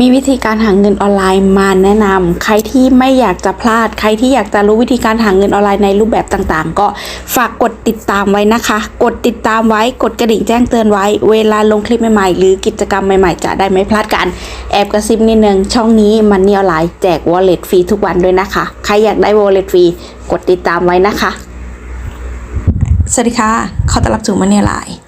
มีวิธีการหาเงินออนไลน์มาแนะนำใครที่ไม่อยากจะพลาด ใครที่อยากจะรู้วิธีการหาเงินออนไลน์ในรูปแบบต่างๆ ก็ฝากกดติดตามไว้นะคะ กดติดตามไว้ กดกระดิ่งแจ้งเตือนไว้ เวลาลงคลิปใหม่ๆ หรือกิจกรรมใหม่ๆ จะได้ไม่พลาดกัน แอบกระซิบนิดนึง ช่องนี้มันนี่ออนไลน์แจก wallet ฟรีทุกวันด้วยนะคะ ใครอยากได้ wallet ฟรีกดติดตามไว้นะคะ สวัสดีค่ะ ขอต้อนรับสู่มันนี่ไลน์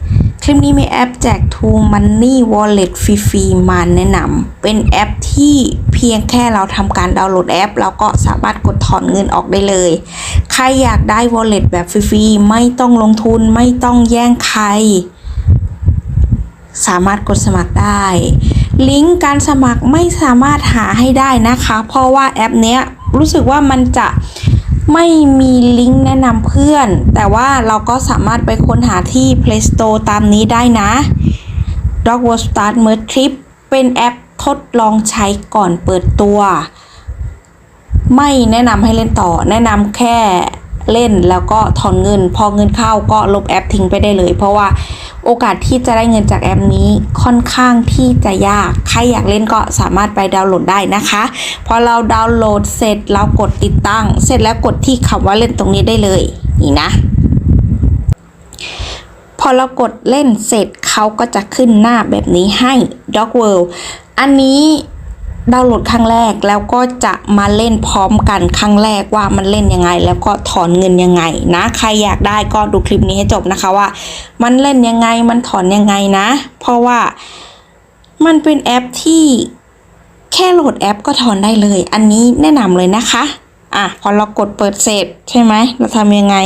คลิปนี้มีแอปแจก True Money Wallet ฟรีๆมาแนะนำเป็นแอปที่เพียงแค่เราทำการดาวน์โหลดแอป เราก็สามารถกดถอนเงินออกได้เลย ใครอยากได้ Wallet แบบฟรีๆไม่ต้องลงทุนไม่ต้องแย่งใคร สามารถกดสมัครได้ ลิงก์การสมัครไม่สามารถหาให้ได้นะคะ เพราะว่าแอปเนี้ยรู้สึกว่ามันจะ ไม่มีลิงก์แนะนำเพื่อน แต่ว่าเราก็สามารถไปค้นหาที่ Play Store ตามนี้ได้นะ Dog w o r Start m e r Trip เป็นแอปทดลองใช้ก่อนเปิดตัว ไม่แนะนำให้เล่นต่อ แนะนำแค่ เล่นแล้วก็ถอนเงิน พอเงินเข้าก็ลบแอปทิ้งไปได้เลย เพราะว่าโอกาสที่จะได้เงินจากแอปนี้ค่อนข้างที่จะยาก ใครอยากเล่นก็สามารถไปดาวน์โหลดได้นะคะ พอเราดาวน์โหลดเสร็จเรากดติดตั้ง เสร็จแล้วกดที่คำว่าเล่นตรงนี้ได้เลย นี่นะพอเรากดเล่นเสร็จเขาก็จะขึ้นหน้าแบบนี้ให้ Dog World อันนี้ ดาวน์โหลดครั้งแรกแล้วก็จะมาเล่นพร้อมกันครั้งแรกว่ามันเล่นยังไง แล้วก็ถอนเงินยังไงนะ ใครอยากได้ก็ดูคลิปนี้ให้จบนะคะว่า มันเล่นยังไงมันถอนยังไงนะ เพราะว่ามันเป็นแอปที่แค่โหลดแอปก็ถอนได้เลย อันนี้แนะนำเลยนะคะอะพอเรากดเปิดเสร็จใช่ไหมเราทำยังไง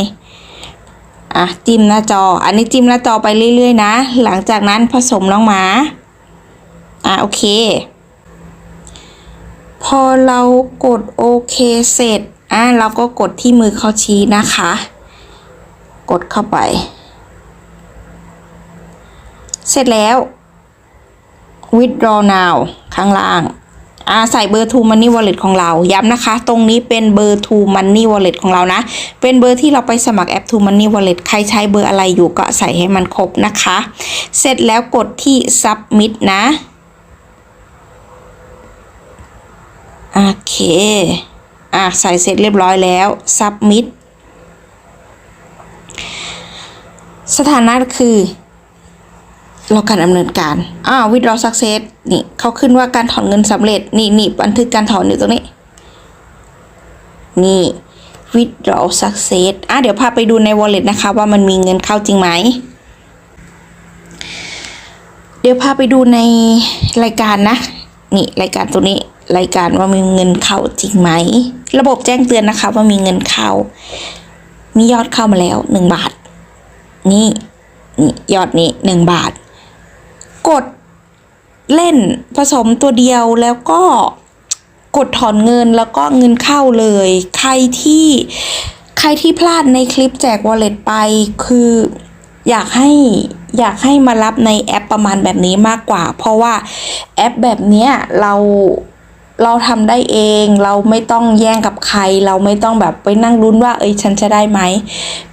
อะจิ้มหน้าจอ อันนี้จิ้มหน้าจอไปเรื่อยๆนะ หลังจากนั้นผสมน้องหมาอะโอเค พอเรากดโอเคเสร็จอะเราก็กดที่มือเขาชี้นะคะ กดเข้าไป เสร็จแล้ว withdraw now ข้างล่างอ่าใส่เบอร์ to money wallet ของเรา ย้ำนะคะ ตรงนี้เป็นเบอร์ to money wallet ของเรานะ เป็นเบอร์ที่เราไปสมัครแอป to money wallet ใครใช้เบอร์อะไรอยู่ก็ใส่ให้มันครบนะคะ เสร็จแล้วกดที่ submit นะ โอเคอะใส่เสร็จเรียบร้อยแล้ว submit สถานะคือรอการดำเนินการอ่า withdraw success นี่เขาขึ้นว่าการถอนเงินสำเร็จ นี่นี่บันทึกการถอนอยู่ตรงนี้ นี่ withdraw success อะเดี๋ยวพาไปดูใน wallet นะคะว่ามันมีเงินเข้าจริงไหม เดี๋ยวพาไปดูในรายการนะ นี่รายการตัวนี้ รายการว่ามีเงินเข้าจริงไหม ระบบแจ้งเตือนนะคะว่ามีเงินเข้า มียอดเข้ามาแล้วหนึ่งบาท นี่นี่ยอดนี้หนึ่งบาท กดเล่นผสมตัวเดียวแล้วก็กดถอนเงินแล้วก็เงินเข้าเลย ใครที่ใครที่พลาดในคลิปแจก wallet ไปคืออยากให้อยากให้มารับในแอปประมาณแบบนี้มากกว่า เพราะว่าแอปแบบเนี้ยเรา เราทำได้เอง เราไม่ต้องแย่งกับใคร เราไม่ต้องแบบไปนั่งลุ้นว่าเอ้ยฉันจะได้ไหม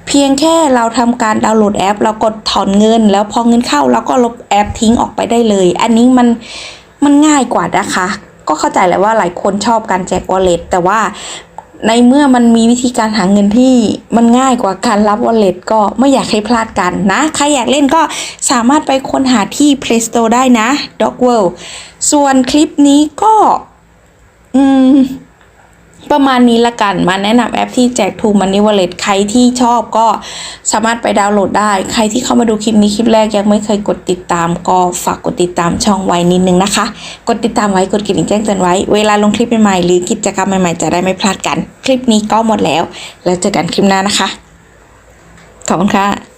เพียงแค่เราทำการดาวน์โหลดแอป เรากดถอนเงิน แล้วพอเงินเข้าเราก็ลบแอปทิ้งออกไปได้เลย อันนี้มันมันง่ายกว่านะคะ ก็เข้าใจแหละว่าหลายคนชอบการแจก wallet แต่ว่าในเมื่อมันมีวิธีการหาเงินที่มันง่ายกว่าการรับ wallet ก็ไม่อยากให้พลาดกันนะ ใครอยากเล่นก็สามารถไปค้นหาที่ Play Store ได้นะ Dog World ส่วนคลิปนี้ก็ อืม ประมาณนี้ละกัน มาแนะนำแอปที่แจก True Money Wallet ใครที่ชอบก็สามารถไปดาวน์โหลดได้ ใครที่เข้ามาดูคลิปนี้คลิปแรกยังไม่เคยกดติดตาม ก็ฝากกดติดตามช่องไว้นิดนึงนะคะ กดติดตามไว้กดกระดิ่งแจ้งเตือนไว้ เวลาลงคลิปใหม่ๆหรือกิจกรรมใหม่ๆจะได้ไม่พลาดกัน คลิปนี้ก็หมดแล้ว แล้วเจอกันคลิปหน้านะคะขอบคุณค่ะ